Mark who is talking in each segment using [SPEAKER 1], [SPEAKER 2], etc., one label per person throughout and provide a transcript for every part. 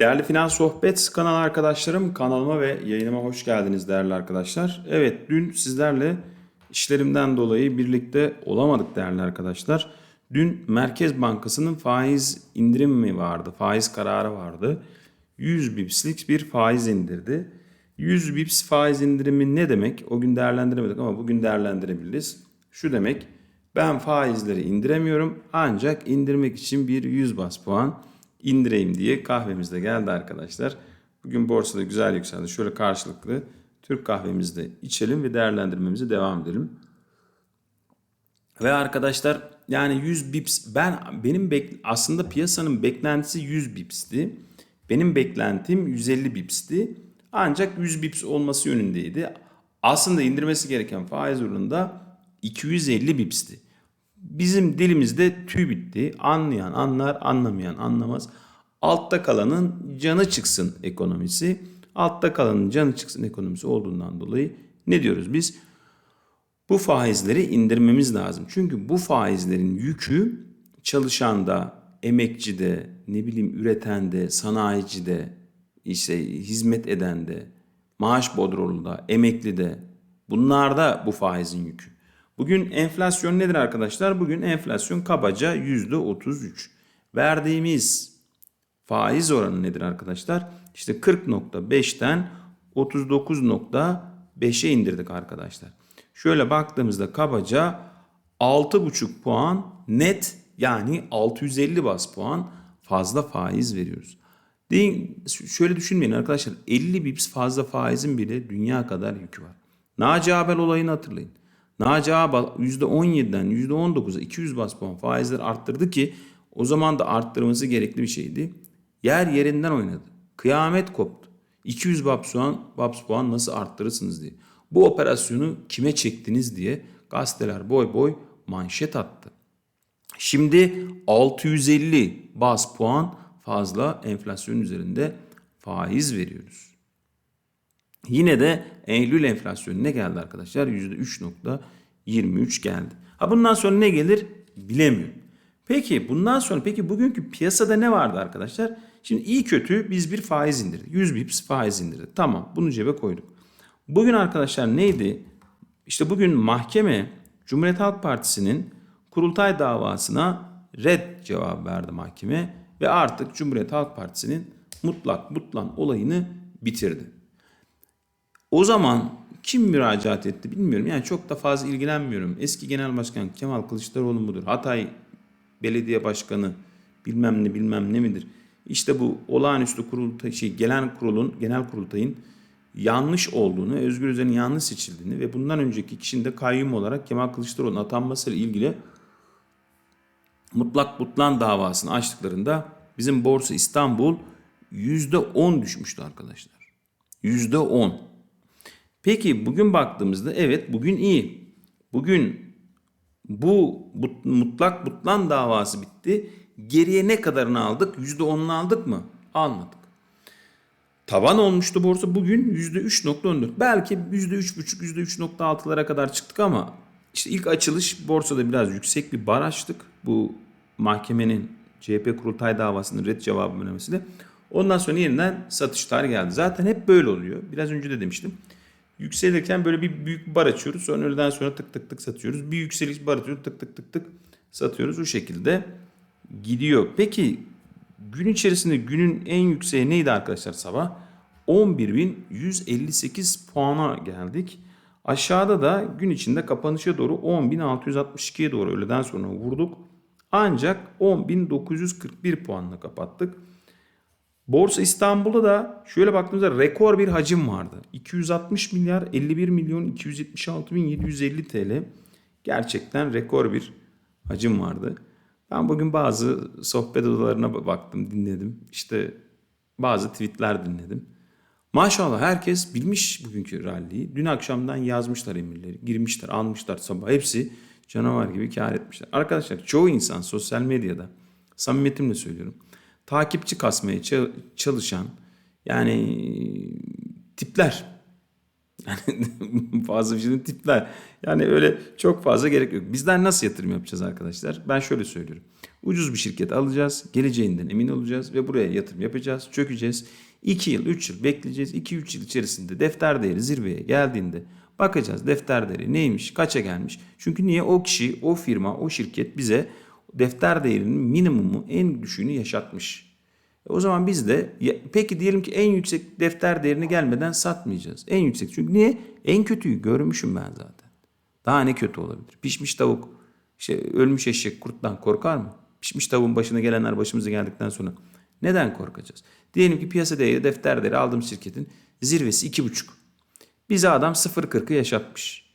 [SPEAKER 1] Değerli Finans Sohbet kanal arkadaşlarım, kanalıma ve yayınıma hoş geldiniz değerli arkadaşlar. Evet, dün sizlerle işlerimden dolayı birlikte olamadık değerli arkadaşlar. Dün Merkez Bankası'nın faiz indirimi vardı, faiz kararı vardı. 100 bipslik bir faiz indirdi. 100 bips faiz indirimi ne demek? O gün değerlendiremedik ama bugün değerlendirebiliriz. Şu demek, ben faizleri indiremiyorum ancak indirmek için bir 100 bas puan indireyim diye kahvemiz de geldi arkadaşlar. Bugün borsada güzel yükseldi. Şöyle karşılıklı Türk kahvemizi de içelim ve değerlendirmemize devam edelim. Ve arkadaşlar yani 100 bips ben benim bek, aslında piyasanın beklentisi 100 bipsti. Benim beklentim 150 bipsti. Ancak 100 bips olması yönündeydi. Aslında indirmesi gereken faiz oranında 250 bipsti. Bizim dilimizde tüy bitti. Anlayan anlar, anlamayan anlamaz. Altta kalanın canı çıksın ekonomisi. Altta kalanın canı çıksın ekonomisi olduğundan dolayı ne diyoruz biz? Bu faizleri indirmemiz lazım. Çünkü bu faizlerin yükü çalışanda, emekçide, ne bileyim üretende, sanayicide, işte hizmet edende, maaş bodrolunda, emeklide bunlarda bu faizin yükü. Bugün enflasyon nedir arkadaşlar? Bugün enflasyon kabaca %33. Verdiğimiz faiz oranı nedir arkadaşlar? İşte 40.5'ten 39.5'e indirdik arkadaşlar. Şöyle baktığımızda kabaca 6,5 puan net yani 650 bas puan fazla faiz veriyoruz. Deyin, şöyle düşünmeyin arkadaşlar 50 bips fazla faizin bile dünya kadar yükü var. Naci Abel olayını hatırlayın. Naci Abel %17'den %19'a 200 bas puan faizleri arttırdı ki o zaman da arttırması gerekli bir şeydi. Yer yerinden oynadı. Kıyamet koptu. 200 baps puan, baps puan nasıl arttırırsınız diye. Bu operasyonu kime çektiniz diye gazeteler boy boy manşet attı. Şimdi 650 bas puan fazla enflasyon üzerinde faiz veriyoruz. Yine de Eylül enflasyonu ne geldi arkadaşlar? %3.23 geldi. Ha bundan sonra ne gelir bilemiyorum. Peki bundan sonra peki bugünkü piyasada ne vardı arkadaşlar? Şimdi iyi kötü biz bir faiz indirdik. 100 bips faiz indirdik. Tamam bunu cebe koyduk. Bugün arkadaşlar neydi? İşte bugün mahkeme Cumhuriyet Halk Partisi'nin kurultay davasına red cevap verdi mahkeme ve artık Cumhuriyet Halk Partisi'nin mutlak mutlan olayını bitirdi. O zaman kim müracaat etti bilmiyorum. Yani çok da fazla ilgilenmiyorum. Eski Genel Başkan Kemal Kılıçdaroğlu mudur? Hatay Belediye Başkanı bilmem ne bilmem ne midir? İşte bu olağanüstü kurultay, şey, gelen kurulun, genel kurultayın yanlış olduğunu, Özgür Özel'in yanlış seçildiğini ve bundan önceki kişinin de kayyum olarak Kemal Kılıçdaroğlu'nun atanmasıyla ilgili mutlak butlan davasını açtıklarında bizim Borsa İstanbul %10 düşmüştü arkadaşlar. %10. Peki bugün baktığımızda evet bugün iyi. Bugün bu mutlak butlan davası bitti. Geriye ne kadarını aldık? %10'unu aldık mı? Almadık. Taban olmuştu borsa bugün %3.14. Belki %3.5, %3.6'lara kadar çıktık ama işte ilk açılış borsada biraz yüksek bir barajdık. Bu mahkemenin CHP kurultay davasının red cevabı vermesiyle. Ondan sonra yeniden satışlar geldi. Zaten hep böyle oluyor. Biraz önce de demiştim. Yükselirken böyle bir büyük bar açıyoruz. Sonra öğleden sonra tık tık tık satıyoruz. Bir yükseliş bar atıyoruz. Tık tık tık tık satıyoruz. O şekilde gidiyor. Peki gün içerisinde günün en yükseği neydi arkadaşlar sabah? 11.158 puana geldik. Aşağıda da gün içinde kapanışa doğru 10.662'ye doğru öğleden sonra vurduk. Ancak 10.941 puanla kapattık. Borsa İstanbul'da da şöyle baktığımızda rekor bir hacim vardı. 260 milyar 51 milyon 276 bin 750 TL. Gerçekten rekor bir hacim vardı. Ben bugün bazı sohbet odalarına baktım, dinledim. İşte bazı tweetler dinledim. Maşallah herkes bilmiş bugünkü ralliyi. Dün akşamdan yazmışlar emirleri. Girmişler, almışlar sabah. Hepsi canavar gibi kar etmişler. Arkadaşlar çoğu insan sosyal medyada samimiyetimle söylüyorum. Takipçi kasmaya çalışan yani tipler. Yani fazla bir şeyin tipler. Yani öyle çok fazla gerek yok. Bizler nasıl yatırım yapacağız arkadaşlar? Ben şöyle söylüyorum. Ucuz bir şirket alacağız. Geleceğinden emin olacağız ve buraya yatırım yapacağız. Çökeceğiz. 2 yıl, 3 yıl bekleyeceğiz. 2-3 yıl içerisinde defter değeri zirveye geldiğinde bakacağız defter değeri neymiş, kaça gelmiş. Çünkü niye o kişi, o firma, o şirket bize defter değerinin minimumu en düşüğünü yaşatmış. E o zaman biz de peki diyelim ki en yüksek defter değerini gelmeden satmayacağız. En yüksek çünkü niye? En kötüyü görmüşüm ben zaten. Daha ne kötü olabilir? Pişmiş tavuk, işte ölmüş eşek kurttan korkar mı? Pişmiş tavuğun başına gelenler başımıza geldikten sonra neden korkacağız? Diyelim ki piyasa değeri defter değeri aldığım şirketin zirvesi iki buçuk. Bize adam 0.40'ı yaşatmış.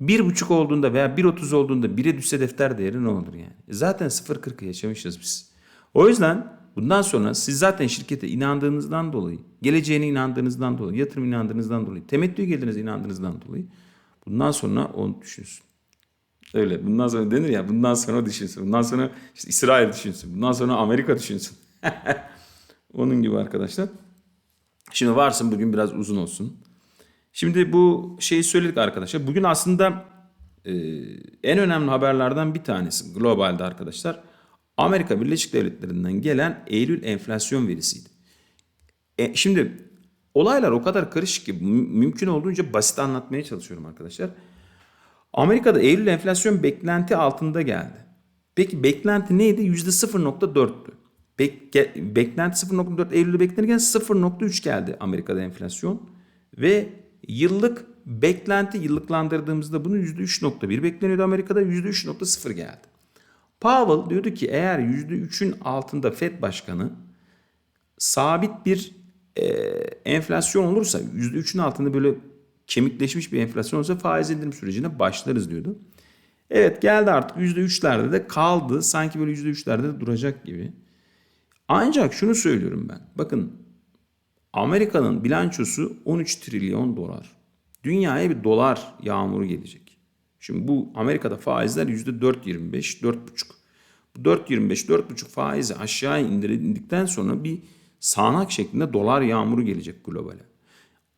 [SPEAKER 1] 1.5 olduğunda veya 1.30 olduğunda 1'e düşse defter değeri ne olur yani? E Zaten 0.40'ı yaşamışız biz. O yüzden bundan sonra siz zaten şirkete inandığınızdan dolayı, geleceğine inandığınızdan dolayı, yatırım inandığınızdan dolayı, temettü gelirinize inandığınızdan dolayı bundan sonra onu düşünsün. Öyle. Bundan sonra denir ya bundan sonra düşünsün. Bundan sonra işte İsrail düşünsün. Bundan sonra Amerika düşünsün. Onun gibi arkadaşlar. Şimdi varsın bugün biraz uzun olsun. Şimdi bu şeyi söyledik arkadaşlar. Bugün aslında e, en önemli haberlerden bir tanesi globalde arkadaşlar. Amerika Birleşik Devletleri'nden gelen Eylül enflasyon verisiydi. E, şimdi olaylar o kadar karışık ki mü- mümkün olduğunca basit anlatmaya çalışıyorum arkadaşlar. Amerika'da Eylül enflasyon beklenti altında geldi. Peki beklenti neydi? %0.4'tü. Bek- beklenti 0.4 Eylül'de beklenirken 0.3 geldi Amerika'da enflasyon. Ve yıllık beklenti yıllıklandırdığımızda bunu %3.1 bekleniyordu Amerika'da %3.0 geldi. Powell diyordu ki eğer %3'ün altında Fed başkanı sabit bir e, enflasyon olursa %3'ün altında böyle kemikleşmiş bir enflasyon olursa faiz indirim sürecine başlarız diyordu. Evet geldi artık %3'lerde de kaldı. Sanki böyle %3'lerde de duracak gibi. Ancak şunu söylüyorum ben. Bakın Amerika'nın bilançosu 13 trilyon dolar. Dünyaya bir dolar yağmuru gelecek. Şimdi bu Amerika'da faizler %4.25, 4.5. Bu 4.25, 4.5 faizi aşağı indirildikten sonra bir sağanak şeklinde dolar yağmuru gelecek globale.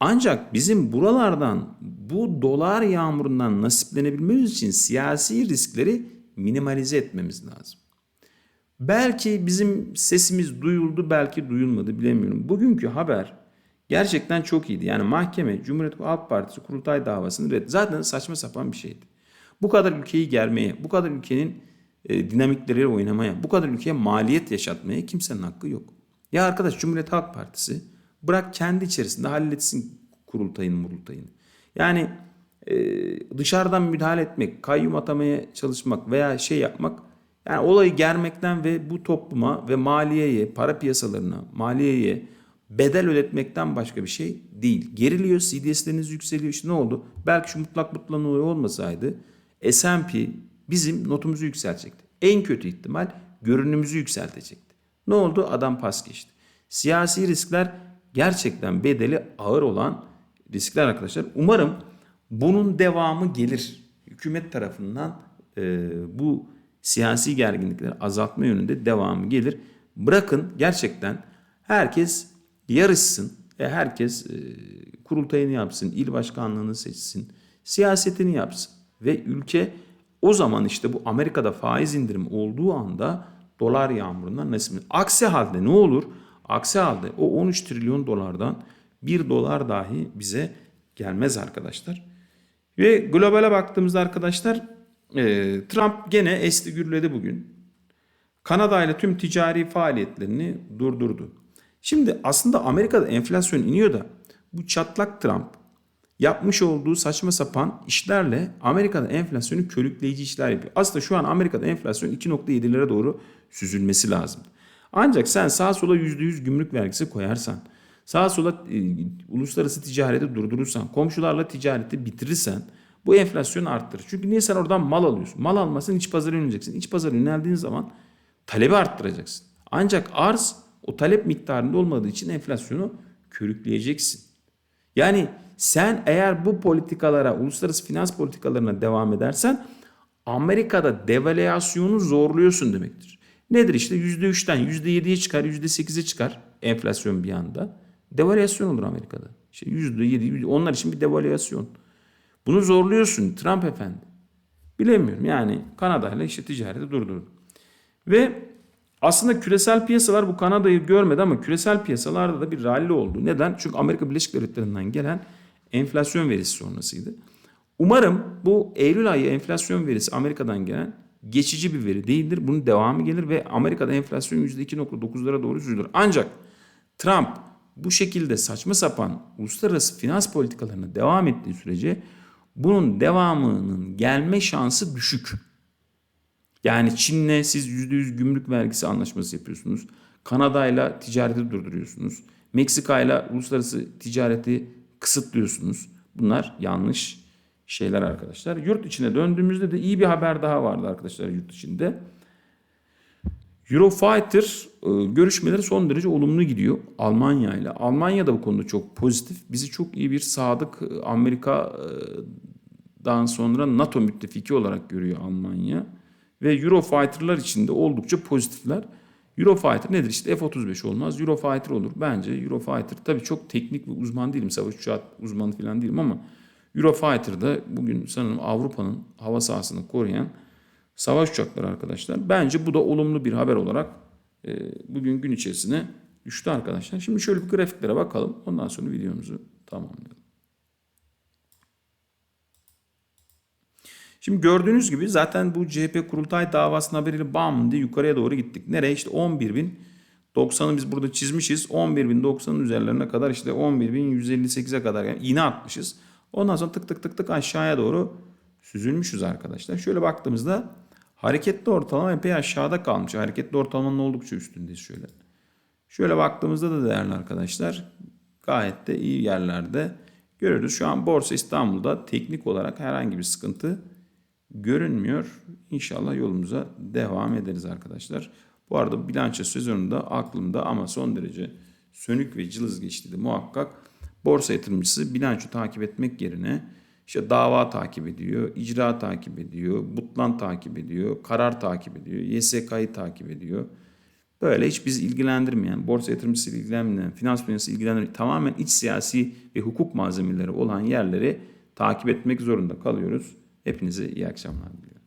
[SPEAKER 1] Ancak bizim buralardan bu dolar yağmurundan nasiplenebilmemiz için siyasi riskleri minimalize etmemiz lazım. Belki bizim sesimiz duyuldu, belki duyulmadı bilemiyorum. Bugünkü haber gerçekten çok iyiydi. Yani mahkeme Cumhuriyet Halk Partisi kurultay davasını red. Zaten saçma sapan bir şeydi. Bu kadar ülkeyi germeye, bu kadar ülkenin e, dinamikleriyle oynamaya, bu kadar ülkeye maliyet yaşatmaya kimsenin hakkı yok. Ya arkadaş Cumhuriyet Halk Partisi bırak kendi içerisinde halletsin kurultayını murultayını. Yani e, dışarıdan müdahale etmek, kayyum atamaya çalışmak veya şey yapmak yani olayı germekten ve bu topluma ve maliyeye, para piyasalarına, maliyeye bedel ödetmekten başka bir şey değil. Geriliyor, CDS'leriniz yükseliyor. İşte ne oldu? Belki şu mutlak mutlak olayı olmasaydı S&P bizim notumuzu yükseltecekti. En kötü ihtimal görünümümüzü yükseltecekti. Ne oldu? Adam pas geçti. Siyasi riskler gerçekten bedeli ağır olan riskler arkadaşlar. Umarım bunun devamı gelir. Hükümet tarafından e, bu siyasi gerginlikleri azaltma yönünde devamı gelir. Bırakın gerçekten herkes yarışsın. E, herkes kurultayını yapsın, il başkanlığını seçsin, siyasetini yapsın. Ve ülke o zaman işte bu Amerika'da faiz indirimi olduğu anda dolar yağmurundan nasip. Aksi halde ne olur? Aksi halde o 13 trilyon dolardan 1 dolar dahi bize gelmez arkadaşlar. Ve globale baktığımızda arkadaşlar e, Trump gene esti gürledi bugün. Kanada ile tüm ticari faaliyetlerini durdurdu. Şimdi aslında Amerika'da enflasyon iniyor da bu çatlak Trump yapmış olduğu saçma sapan işlerle Amerika'da enflasyonu körükleyici işler yapıyor. Aslında şu an Amerika'da enflasyon 2.7'lere doğru süzülmesi lazım. Ancak sen sağa sola %100 gümrük vergisi koyarsan, sağa sola e, uluslararası ticareti durdurursan, komşularla ticareti bitirirsen bu enflasyonu arttırır. Çünkü niye sen oradan mal alıyorsun? Mal almasın iç pazara yöneleceksin. İç pazara yöneldiğin zaman talebi arttıracaksın. Ancak arz o talep miktarında olmadığı için enflasyonu körükleyeceksin. Yani sen eğer bu politikalara, uluslararası finans politikalarına devam edersen Amerika'da devalüasyonu zorluyorsun demektir. Nedir işte %3'ten %7'ye çıkar, %8'e çıkar enflasyon bir anda. Devalüasyon olur Amerika'da. İşte yüzde yedi, onlar için bir devalüasyon. Bunu zorluyorsun Trump efendi. Bilemiyorum yani Kanada ile işte ticareti durdurdu. Ve aslında küresel piyasalar bu Kanada'yı görmedi ama küresel piyasalarda da bir rally oldu. Neden? Çünkü Amerika Birleşik Devletleri'nden gelen enflasyon verisi sonrasıydı. Umarım bu Eylül ayı enflasyon verisi Amerika'dan gelen geçici bir veri değildir. Bunun devamı gelir ve Amerika'da enflasyon %2.9'lara doğru süzülür. Ancak Trump bu şekilde saçma sapan uluslararası finans politikalarına devam ettiği sürece bunun devamının gelme şansı düşük. Yani Çin'le siz %100 gümrük vergisi anlaşması yapıyorsunuz. Kanada'yla ticareti durduruyorsunuz. Meksika'yla uluslararası ticareti kısıtlıyorsunuz. Bunlar yanlış şeyler arkadaşlar. Yurt içine döndüğümüzde de iyi bir haber daha vardı arkadaşlar yurt içinde. Eurofighter e, görüşmeleri son derece olumlu gidiyor Almanya ile. Almanya da bu konuda çok pozitif. Bizi çok iyi bir sadık e, Amerika'dan sonra NATO müttefiki olarak görüyor Almanya. Ve Eurofighter'lar için de oldukça pozitifler. Eurofighter nedir? İşte F-35 olmaz. Eurofighter olur. Bence Eurofighter tabii çok teknik ve uzman değilim. Savaş uçağı uzmanı falan değilim ama Eurofighter'da bugün sanırım Avrupa'nın hava sahasını koruyan savaş uçakları arkadaşlar. Bence bu da olumlu bir haber olarak e, bugün gün içerisine düştü arkadaşlar. Şimdi şöyle bir grafiklere bakalım. Ondan sonra videomuzu tamamlayalım. Şimdi gördüğünüz gibi zaten bu CHP kurultay davasının haberiyle bam diye yukarıya doğru gittik. Nereye? İşte 11.090'ı biz burada çizmişiz. 11.090'ın üzerlerine kadar işte 11.158'e kadar yani iğne atmışız. Ondan sonra tık tık tık tık aşağıya doğru süzülmüşüz arkadaşlar. Şöyle baktığımızda hareketli ortalama epey aşağıda kalmış. Hareketli ortalamanın oldukça üstündeyiz şöyle. Şöyle baktığımızda da değerli arkadaşlar gayet de iyi yerlerde görüyoruz. Şu an Borsa İstanbul'da teknik olarak herhangi bir sıkıntı görünmüyor. İnşallah yolumuza devam ederiz arkadaşlar. Bu arada bilanço sezonunda aklımda ama son derece sönük ve cılız geçti de muhakkak borsa yatırımcısı bilanço takip etmek yerine işte dava takip ediyor, icra takip ediyor, butlan takip ediyor, karar takip ediyor, YSK'yı takip ediyor. Böyle hiç bizi ilgilendirmeyen, borsa yatırımcısı ilgilenmeyen, finans dünyası ilgilendirmeyen tamamen iç siyasi ve hukuk malzemeleri olan yerleri takip etmek zorunda kalıyoruz. Hepinize iyi akşamlar diliyorum.